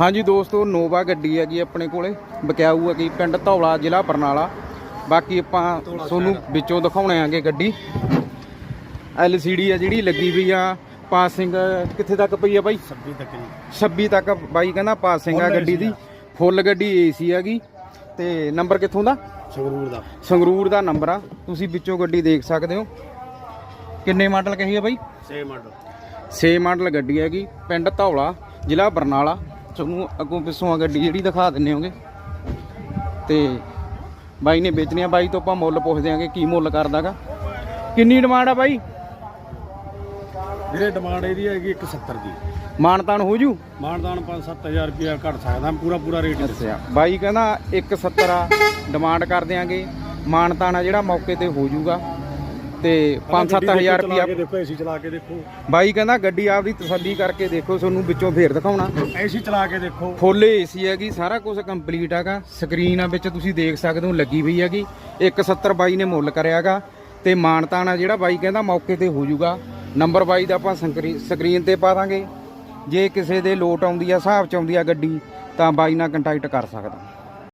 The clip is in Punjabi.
ਹਾਂਜੀ ਦੋਸਤੋ ਨੋਵਾ ਗੱਡੀ ਹੈਗੀ ਆਪਣੇ ਕੋਲੇ। ਬਕਿਆਊ ਹੈਗੀ ਪਿੰਡ ਧੌਲਾ ਜ਼ਿਲ੍ਹਾ ਬਰਨਾਲਾ। ਬਾਕੀ ਆਪਾਂ ਤੁਹਾਨੂੰ ਵਿੱਚੋਂ ਦਿਖਾਉਣੇ ਆਂਗੇ ਗੱਡੀ। LCD ਆ ਜਿਹੜੀ ਲੱਗੀ ਵੀ ਆ ਪਾਸਿੰਗ ਕਿੱਥੇ ਤੱਕ ਪਈ ਆ ਬਾਈ? 26 ਤੱਕ ਜੀ। 26 ਤੱਕ ਬਾਈ ਕਹਿੰਦਾ ਪਾਸਿੰਗ ਆ ਗੱਡੀ ਦੀ। ਫੁੱਲ ਗੱਡੀ ਏਸੀ ਹੈਗੀ ਤੇ ਨੰਬਰ ਕਿੱਥੋਂ ਦਾ? ਸੰਗਰੂਰ ਦਾ। ਸੰਗਰੂਰ ਦਾ ਨੰਬਰ ਆ। ਤੁਸੀਂ ਵਿੱਚੋਂ ਗੱਡੀ ਦੇਖ ਸਕਦੇ ਹੋ। ਕਿੰਨੇ ਮਾਡਲ ਕਹੀ ਆ ਬਾਈ? ਸੇਮ ਆਰਡਰ 6 ਮਾਡਲ ਗੱਡੀ ਹੈਗੀ ਪਿੰਡ ਧੌਲਾ ਜ਼ਿਲ੍ਹਾ ਬਰਨਾਲਾ। ਤੁਹਾਨੂੰ ਅੱਗੋਂ ਪਿੱਛੋਂ ਆ ਗੱਡੀ ਜਿਹੜੀ ਦਿਖਾ ਦਿੰਨੇ ਹੋਗੇ। ਤੇ ਬਾਈ ਨੇ ਵੇਚਣੀ ਆ ਬਾਈ ਤੋਂ ਆਪਾਂ ਮੁੱਲ ਪੁੱਛਦੇ ਆਂਗੇ ਕੀ ਮੁੱਲ ਕਰਦਾਗਾ। ਕਿੰਨੀ ਡਿਮਾਂਡ ਆ ਬਾਈ? ਵੀਰੇ ਡਿਮਾਂਡ ਇਹਦੀ ਹੈਗੀ 170 ਦੀ। ਮਾਨਤਾਨ ਹੋ ਜੂ? ਮਾਨਦਾਨ 5-7000 ਰੁਪਇਆ ਘੱਟ ਸਕਦਾ ਪੂਰਾ ਪੂਰਾ ਰੇਟ ਦੱਸਿਆ ਬਾਈ ਕਹਿੰਦਾ 170 ਆ ਡਿਮਾਂਡ ਕਰ ਦਿਆਂਗੇ। ਮਾਨਤਾਨ ਆ ਜਿਹੜਾ ਮੌਕੇ ਤੇ ਹੋ ਜੂਗਾ। ਤੇ 5-7000 ਚਲਾ ਕੇ ਰੁਪਿਆ ਦੇਖੋ ਏਸੀ ਚਲਾ ਕੇ ਦੇਖੋ। ਬਾਈ ਕਹਿੰਦਾ ਗੱਡੀ ਆਪਦੀ ਤਸੱਲੀ ਕਰਕੇ ਦੇਖੋ ਤੁਹਾਨੂੰ ਵਿੱਚੋਂ ਫੇਰ ਦਿਖਾਉਣਾ। ਏਸੀ ਚਲਾ ਕੇ ਦੇਖੋ। ਫੁੱਲ ਏਸੀ ਹੈਗੀ ਸਾਰਾ ਕੁਝ ਕੰਪਲੀਟ ਹੈਗਾ। ਸਕਰੀਨ ਆ ਵਿੱਚ ਤੁਸੀਂ ਦੇਖ ਸਕਦੇ ਹੋ ਲੱਗੀ ਹੋਈ ਹੈਗੀ। 170 ਬਾਈ ਨੇ ਮੁੱਲ ਕਰਿਆਗਾ ਤੇ ਮਾਨਤਾਨ ਜਿਹੜਾ ਬਾਈ ਕਹਿੰਦਾ ਮੌਕੇ ਤੇ ਹੋ ਜਾਊਗਾ। ਨੰਬਰ ਬਾਈ ਦਾ ਆਪਾਂ ਸਕਰੀ- ਸਕਰੀਨ ਤੇ ਪਾ ਦਾਂਗੇ। ਜੇ ਕਿਸੇ ਦੇ ਲੋਟ ਆਉਂਦੀ ਆ ਹਿਸਾਬ ਚ ਆਉਂਦੀ ਆ ਗੱਡੀ ਤਾਂ ਬਾਈ ਨਾਲ ਕੰਟੈਕਟ ਕਰ ਸਕਦਾ।